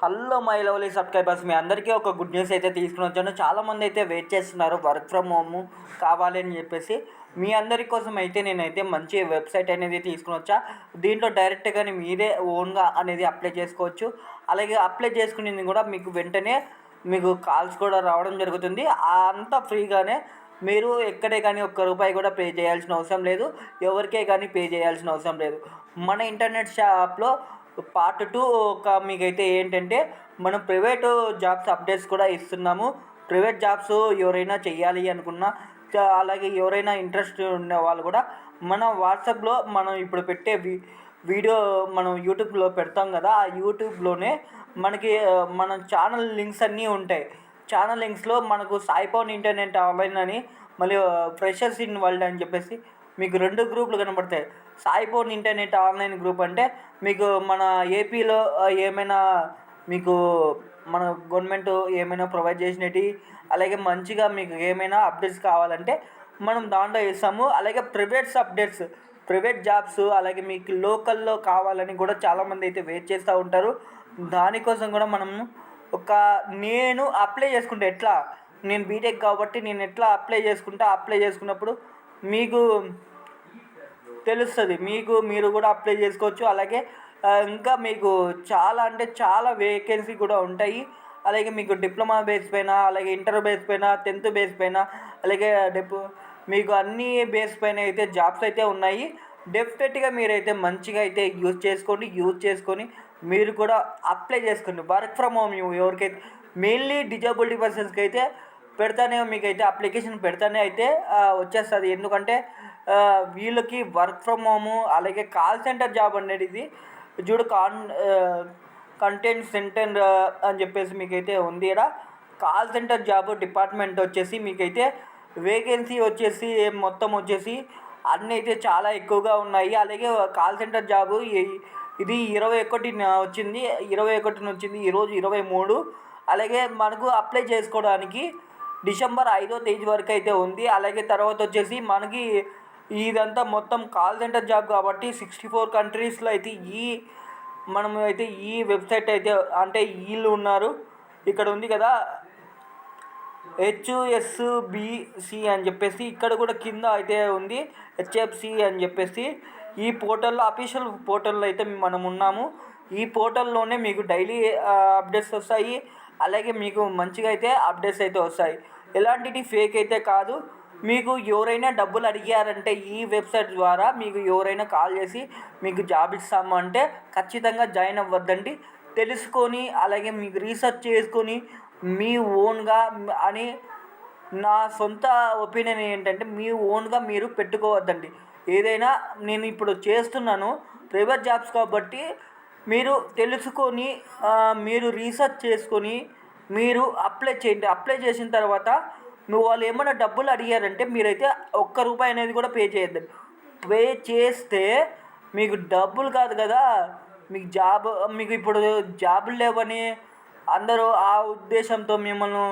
Hello my lovely subscribers మీ అందరికీ ఒక గుడ్ న్యూస్ అయితే తీసుకుని వచ్చాను. చాలామంది అయితే వెయిట్ చేస్తున్నారు వర్క్ ఫ్రమ్ హోమ్ కావాలి అని చెప్పేసి. మీ అందరి కోసం అయితే నేనైతే మంచి వెబ్సైట్ అనేది తీసుకుని వచ్చా. దీంట్లో డైరెక్ట్గానే మీరే ఓన్గా అనేది అప్లై చేసుకోవచ్చు. అలాగే అప్లై చేసుకునేది కూడా మీకు వెంటనే మీకు కాల్స్ కూడా రావడం జరుగుతుంది. అంతా ఫ్రీగానే మీరు ఎక్కడే కానీ ఒక్క రూపాయి కూడా పే చేయాల్సిన అవసరం లేదు. ఎవరికే కానీ పే చేయాల్సిన అవసరం లేదు. మన ఇంటర్నెట్ షాప్లో పార్ట్ టూ ఒక మీకైతే ఏంటంటే మనం ప్రైవేటు జాబ్స్ అప్డేట్స్ కూడా ఇస్తున్నాము. ప్రైవేట్ జాబ్స్ ఎవరైనా చేయాలి అనుకున్నా అలాగే ఎవరైనా ఇంట్రెస్ట్ ఉన్న వాళ్ళు కూడా మన వాట్సాప్లో మనం ఇప్పుడు పెట్టే వి వీడియో మనం యూట్యూబ్లో పెడతాం కదా ఆ యూట్యూబ్లోనే మనకి మన ఛానల్ లింక్స్ అన్నీ ఉంటాయి. ఛానల్ లింక్స్లో మనకు సాయిపౌన్ ఇంటర్నెట్ ఆన్లైన్ అని మళ్ళీ ఫ్రెషర్స్ ఇన్ వరల్డ్ అని చెప్పేసి మీకు రెండు గ్రూపులు కనబడతాయి. సాయిపౌన్ ఇంటర్నెట్ ఆన్లైన్ గ్రూప్ అంటే మీకు మన ఏపీలో ఏమైనా మీకు మన గవర్నమెంట్ ఏమైనా ప్రొవైడ్ చేసినవి అలాగే మంచిగా మీకు ఏమైనా అప్డేట్స్ కావాలంటే మనం దాంట్లో ఇస్తాము అలాగే ప్రైవేట్స్ అప్డేట్స్ ప్రైవేట్ జాబ్స్ అలాగే మీకు లోకల్లో కావాలని కూడా చాలామంది అయితే వెయిట్ చేస్తూ ఉంటారు. దానికోసం కూడా మనం ఒక నేను అప్లై చేసుకుంటే ఎట్లా? నేను బీటెక్ కాబట్టి నేను ఎట్లా అప్లై చేసుకుంటా? అప్లై చేసుకున్నప్పుడు మీకు తెలుస్తుంది. మీకు మీరు కూడా అప్లై చేసుకోవచ్చు. అలాగే ఇంకా మీకు చాలా అంటే చాలా వేకెన్సీ కూడా ఉంటాయి. అలాగే మీకు డిప్లొమా బేస్ పైన అలాగే ఇంటర్ బేస్ పైన టెన్త్ బేస్ పైన అలాగే డిప్ మీకు అన్ని బేస్ పైన అయితే జాబ్స్ అయితే ఉన్నాయి. డెఫినెట్గా మీరైతే మంచిగా అయితే యూజ్ చేసుకోండి యూజ్ చేసుకొని మీరు కూడా అప్లై చేసుకోండి. వర్క్ ఫ్రమ్ హోమ్ ఎవరికైతే మెయిన్లీ డిజబిలిటీ పర్సన్స్కి అయితే పెడతానే మీకైతే అప్లికేషన్ పెడతానే అయితే వచ్చేస్తుంది. ఎందుకంటే వీళ్ళకి వర్క్ ఫ్రమ్ హోము అలాగే కాల్ సెంటర్ జాబ్ అనేది ఇది చూడు కాన్ కంటెంట్ సెంటర్ అని చెప్పేసి మీకైతే ఉంది ఇక్కడ కాల్ సెంటర్ జాబ్ డిపార్ట్మెంట్ వచ్చేసి మీకైతే వేకెన్సీ వచ్చేసి మొత్తం వచ్చేసి అన్నీ అయితే చాలా ఎక్కువగా ఉన్నాయి. అలాగే కాల్ సెంటర్ జాబు ఇది ఇరవై ఒకటి వచ్చింది. ఇరవై ఒకటిన వచ్చింది ఈరోజు ఇరవై మూడు. అలాగే మనకు అప్లై చేసుకోవడానికి డిసెంబర్ ఐదో తేదీ వరకు అయితే ఉంది. అలాగే తర్వాత వచ్చేసి మనకి ఇదంతా మొత్తం కాల్ సెంటర్ జాబ్ కాబట్టి సిక్స్టీ ఫోర్ కంట్రీస్లో అయితే ఈ మనం అయితే ఈ వెబ్సైట్ అయితే అంటే వీళ్ళు ఉన్నారు. ఇక్కడ ఉంది కదా హెచ్ఎస్బిసి అని చెప్పేసి ఇక్కడ కూడా కింద అయితే ఉంది హెచ్ఎఫ్సి అని చెప్పేసి. ఈ పోర్టల్లో అఫీషియల్ పోర్టల్లో అయితే మనం ఉన్నాము. ఈ పోర్టల్లోనే మీకు డైలీ అప్డేట్స్ వస్తాయి. అలాగే మీకు మంచిగా అయితే అప్డేట్స్ అయితే వస్తాయి. ఎలాంటిది ఫేక్ అయితే కాదు. మీకు ఎవరైనా డబ్బులు అడిగారంటే ఈ వెబ్సైట్ ద్వారా మీకు ఎవరైనా కాల్ చేసి మీకు జాబ్ ఇస్తాము అంటే ఖచ్చితంగా జాయిన్ అవ్వద్దండి. తెలుసుకొని అలాగే మీకు రీసెర్చ్ చేసుకొని మీ ఓన్గా అని నా సొంత ఒపీనియన్ ఏంటంటే మీ ఓన్గా మీరు పెట్టుకోవద్దండి. ఏదైనా నేను ఇప్పుడు చేస్తున్నాను ప్రైవేట్ జాబ్స్ కాబట్టి మీరు తెలుసుకొని మీరు రీసెర్చ్ చేసుకొని మీరు అప్లై చేయండి. అప్లై చేసిన తర్వాత నువ్వు వాళ్ళు ఏమైనా డబ్బులు అడిగారంటే మీరైతే ఒక్క రూపాయి అనేది కూడా పే చేయద్దు. పే చేస్తే మీకు డబ్బులు కాదు కదా. మీకు జాబ్ మీకు ఇప్పుడు జాబులు లేవని అందరూ ఆ ఉద్దేశంతో మిమ్మల్ని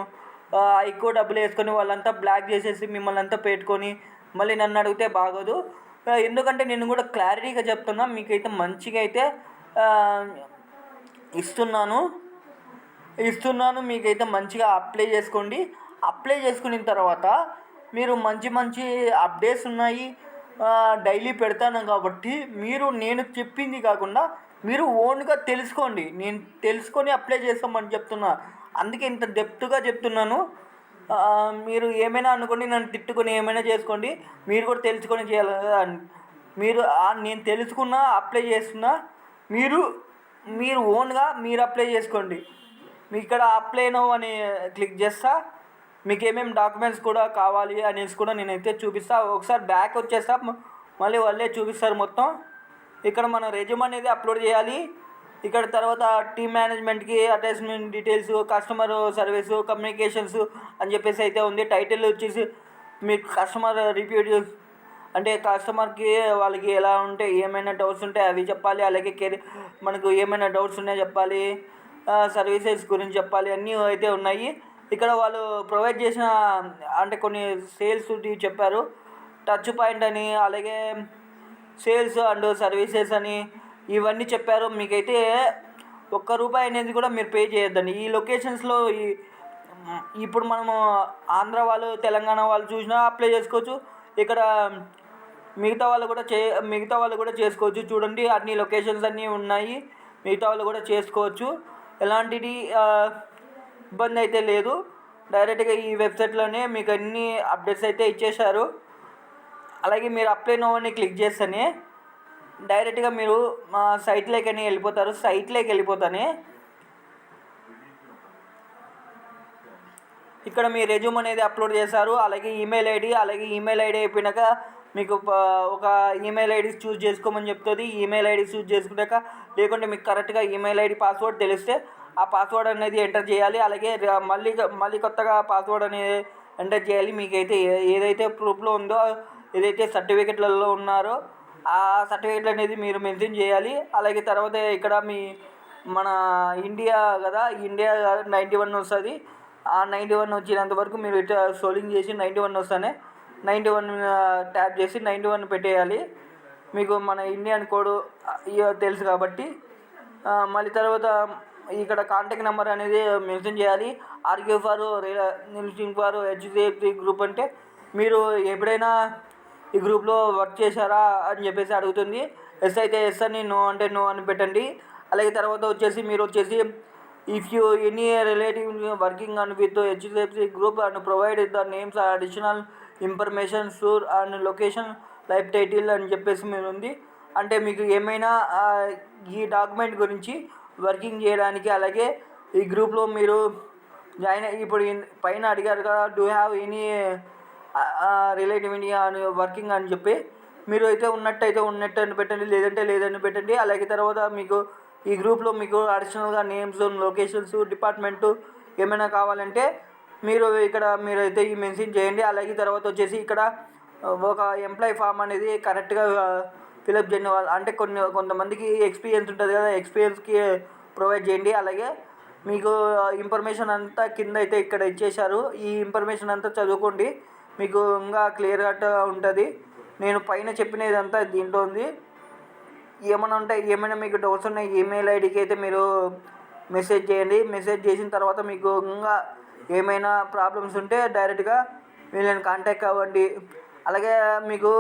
ఎక్కువ డబ్బులు వేసుకొని వాళ్ళంతా బ్లాక్ చేసేసి మిమ్మల్ని అంతా పెట్టుకొని మళ్ళీ నన్ను అడిగితే బాగోదు. ఎందుకంటే నేను కూడా క్లారిటీగా చెప్తున్నా మీకైతే మంచిగా అయితే ఇస్తున్నాను. ఇస్తున్నాను మీకైతే మంచిగా అప్లై చేసుకోండి. అప్లై చేసుకున్న తర్వాత మీరు మంచి మంచి అప్డేట్స్ ఉన్నాయి డైలీ పెడతాను కాబట్టి మీరు నేను చెప్పింది కాకుండా మీరు ఓన్గా తెలుసుకోండి. నేను తెలుసుకొని అప్లై చేస్తామని చెప్తున్నా. అందుకే ఇంత డెప్త్గా చెప్తున్నాను. మీరు ఏమైనా అనుకోండి నన్ను తిట్టుకొని ఏమైనా చేసుకోండి మీరు కూడా తెలుసుకొని చేయాలి. మీరు నేను తెలుసుకున్నా అప్లై చేస్తున్నా మీరు మీరు ఓన్గా మీరు అప్లై చేసుకోండి. మీ ఇక్కడ అప్లై నో అని క్లిక్ చేస్తా. మీకు ఏమేమి డాక్యుమెంట్స్ కూడా కావాలి అనేసి కూడా నేనైతే చూపిస్తా. ఒకసారి బ్యాక్ వచ్చేస్తా. మళ్ళీ వాళ్ళే చూపిస్తారు మొత్తం. ఇక్కడ మన రెజ్యూమ్ అనేది అప్లోడ్ చేయాలి. ఇక్కడ తర్వాత టీమ్ మేనేజ్మెంట్కి attachment details customer service communications అని చెప్పేసి అయితే ఉంది. టైటిల్ వచ్చేసి మీకు కస్టమర్ రివ్యూ అంటే కస్టమర్కి వాళ్ళకి ఎలా ఉంటే ఏమైనా డౌట్స్ ఉంటే అవి చెప్పాలి. అలాగే కెరీ మనకు ఏమైనా డౌట్స్ ఉన్నాయో చెప్పాలి. సర్వీసెస్ గురించి చెప్పాలి. అన్నీ అయితే ఉన్నాయి. ఇక్కడ వాళ్ళు ప్రొవైడ్ చేసిన అంటే కొన్ని సేల్స్ చెప్పారు. టచ్ పాయింట్ అని అలాగే సేల్స్ అండ్ సర్వీసెస్ అని ఇవన్నీ చెప్పారు. మీకైతే ఒక్క రూపాయి అనేది కూడా మీరు పే చేయొద్దండి. ఈ లొకేషన్స్లో ఈ ఇప్పుడు మనము ఆంధ్ర వాళ్ళు తెలంగాణ వాళ్ళు చూసినా అప్లై చేసుకోవచ్చు. ఇక్కడ మిగతా వాళ్ళు కూడా చే మిగతా వాళ్ళు కూడా చేసుకోవచ్చు. చూడండి అన్ని లొకేషన్స్ అన్నీ ఉన్నాయి. మిగతా వాళ్ళు కూడా చేసుకోవచ్చు. ఎలాంటిది ఇబ్బంది అయితే లేదు. డైరెక్ట్గా ఈ వెబ్సైట్లోనే మీకు అన్ని అప్డేట్స్ అయితే ఇచ్చేశారు. అలాగే మీరు అప్లై నోవని క్లిక్ చేస్తేనే డైరెక్ట్గా మీరు మా సైట్లోకి అని వెళ్ళిపోతారు. సైట్లోకి వెళ్ళిపోతానే ఇక్కడ మీ రెజ్యూమ్ అనేది అప్లోడ్ చేశారు. అలాగే ఈమెయిల్ ఐడి అలాగే ఈమెయిల్ ఐడి అయిపోయినాక మీకు ఒక ఈమెయిల్ ఐడి చూస్ చేసుకోమని చెప్తుంది. ఈమెయిల్ ఐడి చూస్ చేసుకున్నాక లేకుంటే మీకు కరెక్ట్గా ఈమెయిల్ ఐడి పాస్వర్డ్ తెలిస్తే ఆ పాస్వర్డ్ అనేది ఎంటర్ చేయాలి. అలాగే మళ్ళీ మళ్ళీ కొత్తగా పాస్వర్డ్ అనేది ఎంటర్ చేయాలి. మీకైతే ఏదైతే ప్రూఫ్లో ఉందో ఏదైతే సర్టిఫికెట్లలో ఉన్నారో ఆ సర్టిఫికెట్లు అనేది మీరు మెన్షన్ చేయాలి. అలాగే తర్వాత ఇక్కడ మీ మన ఇండియా కదా ఇండియా నైంటీ వన్ వస్తుంది. ఆ నైంటీ వన్ వచ్చినంత వరకు మీరు ఇట్లా సోలింగ్ చేసి నైంటీ వన్ వస్తానే నైంటీ వన్ ట్యాప్ చేసి నైంటీ వన్ పెట్టేయాలి. మీకు మన ఇండియన్ కోడ్ తెలుసు కాబట్టి మళ్ళీ తర్వాత ఇక్కడ కాంటాక్ట్ నెంబర్ అనేది మెన్షన్ చేయాలి. ఆర్కే ఫర్ నిల్సింగ్ ఫర్ హెచ్డిఎఫ్సి గ్రూప్ అంటే మీరు ఎప్పుడైనా ఈ గ్రూప్లో వర్క్ చేశారా అని చెప్పేసి అడుగుతుంది. ఎస్ అయితే ఎస్ అని నో అంటే నో అని పెట్టండి. అలాగే తర్వాత వచ్చేసి మీరు వచ్చేసి if you any relative working and with HDFC group and provide the names additional information sure and location life title అని చెప్పేసి మీరు ఉంది అంటే మీకు ఏమైనా ఈ డాక్యుమెంట్ గురించి వర్కింగ్ చేయడానికి అలాగే ఈ గ్రూప్లో మీరు జాయిన్ ఇప్పుడు పైన అడిగారు కదా do have any relative India అని వర్కింగ్ అని చెప్పి మీరు అయితే ఉన్నట్టయితే ఉన్నట్టు అని పెట్టండి లేదంటే లేదని పెట్టండి. అలాగే తర్వాత మీకు ఈ గ్రూప్లో మీకు అడిషనల్గా నేమ్స్ లొకేషన్స్ డిపార్ట్మెంటు ఏమైనా కావాలంటే మీరు ఇక్కడ మీరు అయితే ఈ మెన్షన్ చేయండి. అలాగే తర్వాత వచ్చేసి ఇక్కడ ఒక ఎంప్లాయీ ఫామ్ అనేది కరెక్ట్గా ఫిలప్ చేయని వాళ్ళు అంటే కొన్ని కొంతమందికి ఎక్స్పీరియన్స్ ఉంటుంది కదా ఎక్స్పీరియన్స్కి ప్రొవైడ్ చేయండి. అలాగే మీకు ఇన్ఫర్మేషన్ అంతా కింద అయితే ఇక్కడ ఇచ్చేశారు. ఈ ఇన్ఫర్మేషన్ అంతా చదువుకోండి. మీకు ఇంకా క్లియర్ కట్ ఉంటుంది. నేను పైన చెప్పినదంతా దీంట్లో ఉంది. ఏమైనా ఉంటే ఏమైనా మీకు డౌట్స్ ఉన్నాయి ఈమెయిల్ ఐడికి అయితే మీరు మెసేజ్ చేయండి. మెసేజ్ చేసిన తర్వాత మీకు ఇంకా ఏమైనా ప్రాబ్లమ్స్ ఉంటే డైరెక్ట్గా వీళ్ళని కాంటాక్ట్ అవ్వండి. అలాగే మీకు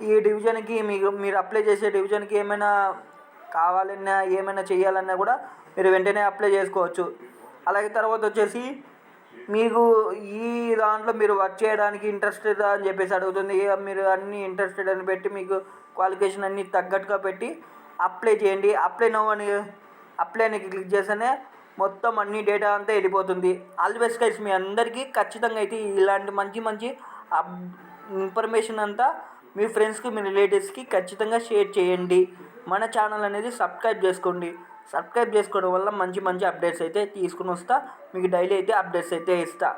ఈ డివిజన్కి మీకు మీరు అప్లై చేసే డివిజన్కి ఏమైనా కావాలన్నా ఏమైనా చేయాలన్నా కూడా మీరు వెంటనే అప్లై చేసుకోవచ్చు. అలాగే తర్వాత వచ్చేసి మీకు ఈ దాంట్లో మీరు వర్క్ చేయడానికి ఇంట్రెస్టెడ్ అని చెప్పేసి అడుగుతుంది. మీరు అన్ని ఇంట్రెస్టెడ్ అని పెట్టి మీకు క్వాలిఫికేషన్ అన్ని తగ్గట్టుగా పెట్టి అప్లై చేయండి. అప్లై నో అని అప్లై అని క్లిక్ చేస్తేనే మొత్తం అన్ని డేటా అంతా వెళ్ళిపోతుంది. ఆల్ బెస్ట్ గైస్ మీ అందరికీ ఖచ్చితంగా అయితే ఇలాంటి మంచి మంచి ఇన్ఫర్మేషన్ అంతా మీ ఫ్రెండ్స్కి మీ రిలేటివ్స్కి ఖచ్చితంగా షేర్ చేయండి. మన ఛానల్ అనేది సబ్స్క్రైబ్ చేసుకోండి. సబ్స్క్రైబ్ చేసుకోవడం వల్ల మంచి మంచి అప్డేట్స్ అయితే తీసుకుని వస్తా. మీకు డైలీ అయితే అప్డేట్స్ అయితే ఇస్తా.